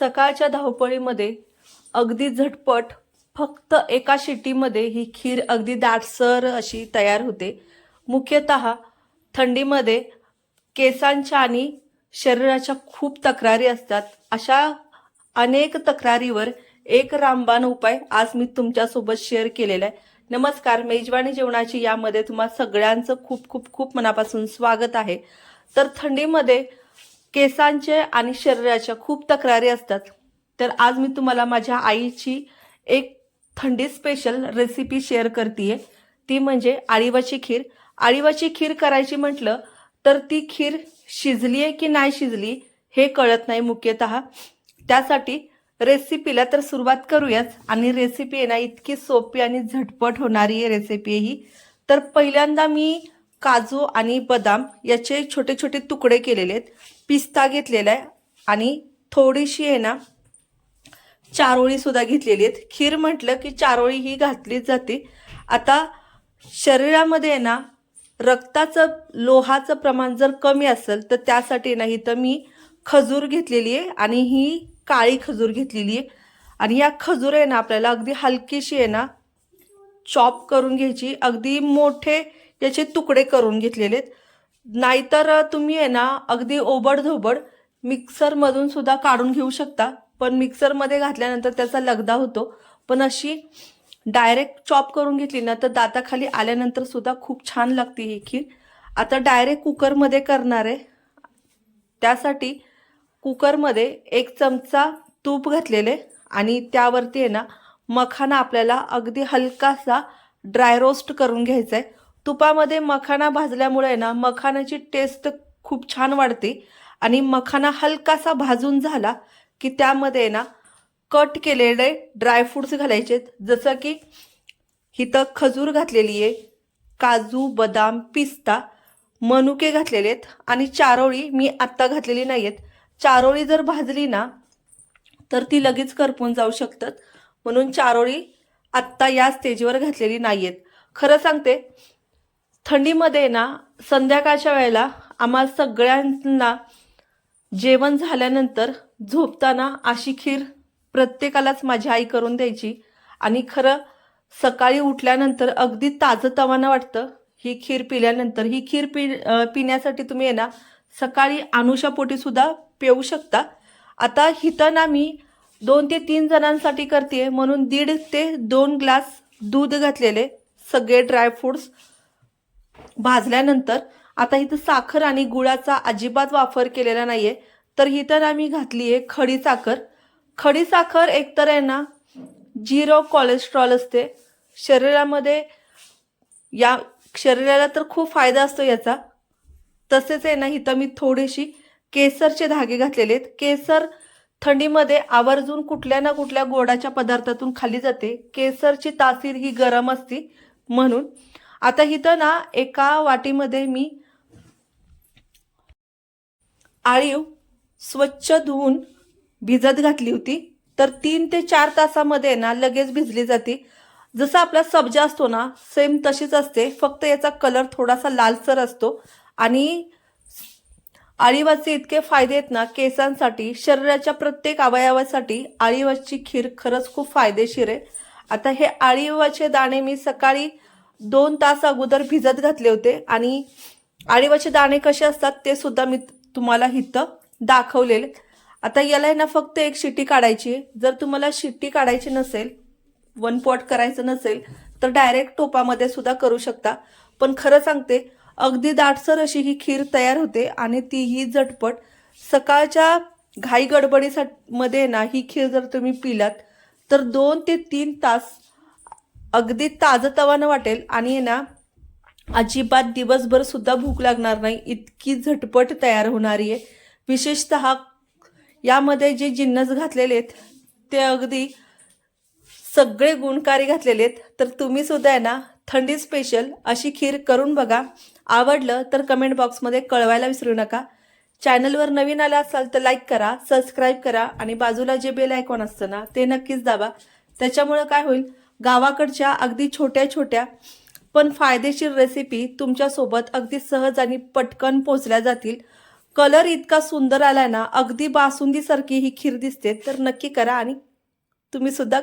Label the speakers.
Speaker 1: सकाळच्या धावपळीमध्ये अगदी झटपट फक्त एका शिटीमध्ये ही खीर अगदी दाटसर अशी तयार होते. मुख्यतः थंडीमध्ये केसांच्या आणि शरीराच्या खूप तक्रारी असतात. अशा अनेक तक्रारीवर एक रामबाण उपाय आज मी तुमच्यासोबत शेअर केलेला आहे. नमस्कार मेजवानी जेवणाची यामध्ये तुम्हा सगळ्यांचं खूप खूप खूप मनापासून स्वागत आहे. तर थंडीमध्ये केसांचे आणि शरीराच्या खूप तक्रारी असतात. तर आज मी तुम्हाला माझ्या आईची एक थंडी स्पेशल रेसिपी शेअर करते ती म्हणजे आळीवाची खीर. आळीवाची खीर करायची म्हटलं तर ती खीर शिजली आहे की नाही शिजली हे कळत नाही मुख्यतः. त्यासाठी रेसिपीला तर सुरुवात करूयाच आणि रेसिपी आहे ना इतकी सोपी आणि झटपट होणारी आहे रेसिपी ही. तर पहिल्यांदा मी काजू आणि बदाम याचे छोटे छोटे तुकडे केलेले आहेत. पिस्ता घेतलेला आहे आणि थोडीशी आहे ना चारोळी सुद्धा घेतलेली आहेत. खीर म्हटलं की चारोळी ही घातलीच जाते. आता शरीरामध्ये आहे ना रक्ताचं लोहाचं प्रमाण जर कमी असेल तर त्यासाठी ना इथं मी खजूर घेतलेली आहे आणि ही काळी खजूर घेतलेली आहे. आणि या खजूर आहे ना आपल्याला अगदी हलकीशी आहे ना चॉप करून घ्यायची. अगदी मोठे याचे तुकडे करून घेतलेले आहेत नाहीतर तुम्ही आहे ना अगदी ओबडधोबड मिक्सरमधून सुद्धा काढून घेऊ शकता. पण मिक्सरमध्ये घातल्यानंतर त्याचा लगदा होतो. पण अशी डायरेक्ट चॉप करून घेतली ना तर दाताखाली आल्यानंतर सुद्धा खूप छान लागते ही खीर. आता डायरेक्ट कुकरमध्ये करणार आहे. त्यासाठी कुकरमध्ये एक चमचा तूप घातलेले आणि त्यावरती आहे ना मखाना आपल्याला अगदी हलकासा ड्राय रोस्ट करून घ्यायचा आहे तुपामध्ये मखाना भाजल्यामुळे आहे ना मखानाची टेस्ट खूप छान वाढते आणि मखाना हलकासा भाजून झाला की त्यामध्ये आहे ना कट केलेले ड्रायफ्रूट्स घालायचे जसं की इथं खजूर घातलेली आहे काजू बदाम पिस्ता मनुके घातलेले आहेत आणि चारोळी मी आत्ता घातलेली नाही आहेत चारोळी जर भाजली ना तर ती लगेच करपून जाऊ शकतात. म्हणून चारोळी आत्ता या स्टेजवर घातलेली नाही आहेत खरं सांगते थंडीमध्ये ना संध्याकाळच्या वेळेला आम्हा सगळ्यांना जेवण झाल्यानंतर झोपताना अशी खीर प्रत्येकालाच माझी आई करून द्यायची. आणि खरं सकाळी उठल्यानंतर अगदी ताजं तवानं वाटतं ही खीर पिल्यानंतर. ही खीर पि पिण्यासाठी तुम्ही आहे ना सकाळी अनुषापोटी सुद्धा पिऊ शकता. आता हिथं ना मी दोन ते तीन जणांसाठी करते म्हणून दीड ते दोन ग्लास दूध घातलेले सगळे ड्रायफ्रूट्स भाजल्यानंतर आता इथं साखर आणि गुळाचा अजिबात वापर केलेला नाहीये तर इथं आम्ही घातली आहे खडी साखर. खडी साखर एकतर आहे ना झिरो कोलेस्ट्रॉल असते. शरीरामध्ये या शरीराला तर खूप फायदा असतो याचा. तसेच आहे ना इथं मी थोडीशी केसरचे धागे घातलेले आहेत. केसर थंडीमध्ये आवर्जून कुठल्या ना कुठल्या गोडाच्या पदार्थातून खाली जाते. केसरची तासीर ही गरम असती म्हणून. आता इथं ना एका वाटीमध्ये मी आळीव स्वच्छ धुवून भिजत घातली होती. तर तीन ते चार तासामध्ये ना लगेच भिजली जाते. जसं आपला सब्जा असतो ना सेम तशीच असते. फक्त याचा कलर थोडासा लालसर असतो. आणि आळीवाचे इतके फायदे आहेत ना केसांसाठी शरीराच्या प्रत्येक अवयवासाठी आळीवाची खीर खरंच खूप फायदेशीर आहे. आता हे आळीवाचे दाणे मी सकाळी दोन तास अगोदर भिजत घातले होते आणि आळीवाचे दाणे कसे असतात ते सुद्धा मी तुम्हाला इथं दाखवलेले. आता याला आहे ना फक्त एक शिट्टी काढायची आहे. जर तुम्हाला शिट्टी काढायची नसेल वन पॉट करायचं नसेल तर डायरेक्ट टोपामध्ये सुद्धा करू शकता. पण खरं सांगते अगदी दाटसर अशी ही खीर तयार होते आणि तीही झटपट. सकाळच्या घाई गडबडीसाठी मध्ये ना ही खीर जर तुम्ही पिलात तर दोन ते तीन तास अगदी ताजंतवानं वाटेल आणि ना अजिबात दिवसभर सुद्धा भूक लागणार नाही इतकी झटपट तयार होणारी आहे. विशेषतः यामध्ये जे जिन्नस घातलेले आहेत ते अगदी सगळे गुणकारी घातलेले आहेत. तर तुम्ही सुद्धा आहे ना थंडी स्पेशल अशी खीर करून बघा. आवडलं तर कमेंट बॉक्समध्ये कळवायला विसरू नका. चॅनलवर नवीन आला असाल तर लाईक करा सबस्क्राईब करा आणि बाजूला जे बेल आयकॉन असतं ना ते नक्कीच दाबा. त्याच्यामुळं काय होईल गावाकडच्या अगदी छोट्या छोट्या पण फायदेशीर रेसिपी तुमच्यासोबत अगदी सहज आणि पटकन पोचल्या जातील. कलर इतका सुंदर आलाय ना अगदी बासुंदीसारखी ही खीर दिसते तर नक्की करा आणि तुम्ही सुद्धा